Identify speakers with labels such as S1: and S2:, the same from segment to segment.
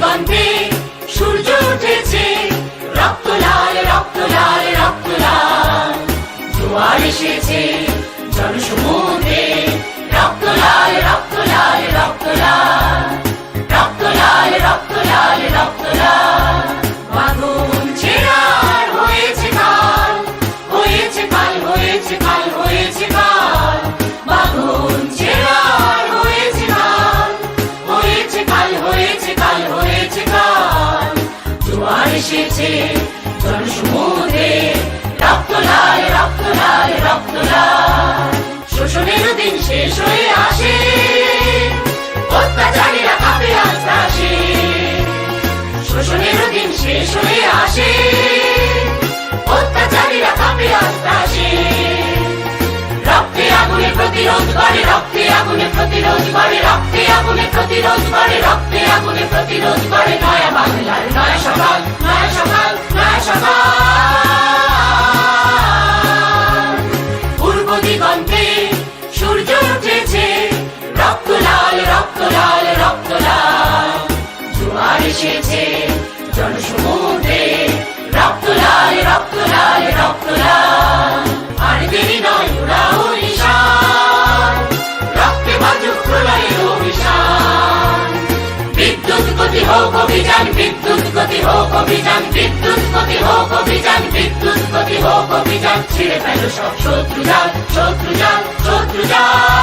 S1: দিগন্তে সূর্য উঠেছে। রক্ত লাল রক্ত লাল রক্ত লাল। জোয়ার এসেছে জনসমুদ্রে। রক্ত লাল রক্ত লাল রক্ত লাল। রক্ত লাল রক্ত লাল রক্ত লাল। বাগুন ছেড়ার হয়েছে কাল হয়েছে কাল হয়েছে কাল হয়েছে কাল। বাগুন ছেড়ার হয়েছে কাল হয়েছে কাল হয়েছে কাল জোয়ার এসেছে জনসমুদ্রে রক্ত লাল রক্ত লাল শোষণের দিন শেষ হয়ে আসে, অত্যাচারীরা কাপে, আস্তে আসে। শোষণের দিন শেষ হয়ে আসে, অত্যাচারীরা কাপে, আস্তে আসে। রক্তে আগুনে প্রতিরোধ করে, রক্তে আগুনে প্রতিরোধ করে, রক্তে এসেছে। জনসমুদ্রে রক্ত লাল রক্ত লাল রক্ত লাল আর দেরি নয় উড়াও নিশান রক্তে বাজুক প্রলয়ের অভিশান বিদ্যুৎ গতি হোক অভিযান, বিদ্যুৎ গতি হোক অভিযান, বিদ্যুৎ গতি হোক অভিযান, বিদ্যুৎ গতি হোক অভিযান। ছিঁড়ে ফেলো সব শত্রু যান শত্রু যান শত্রু যান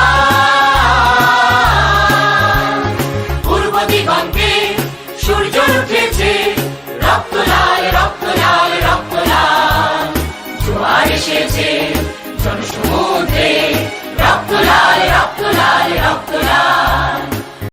S1: উঠেছে। রক্ত লাল রক্ত লাল জোয়ার এসেছে লাল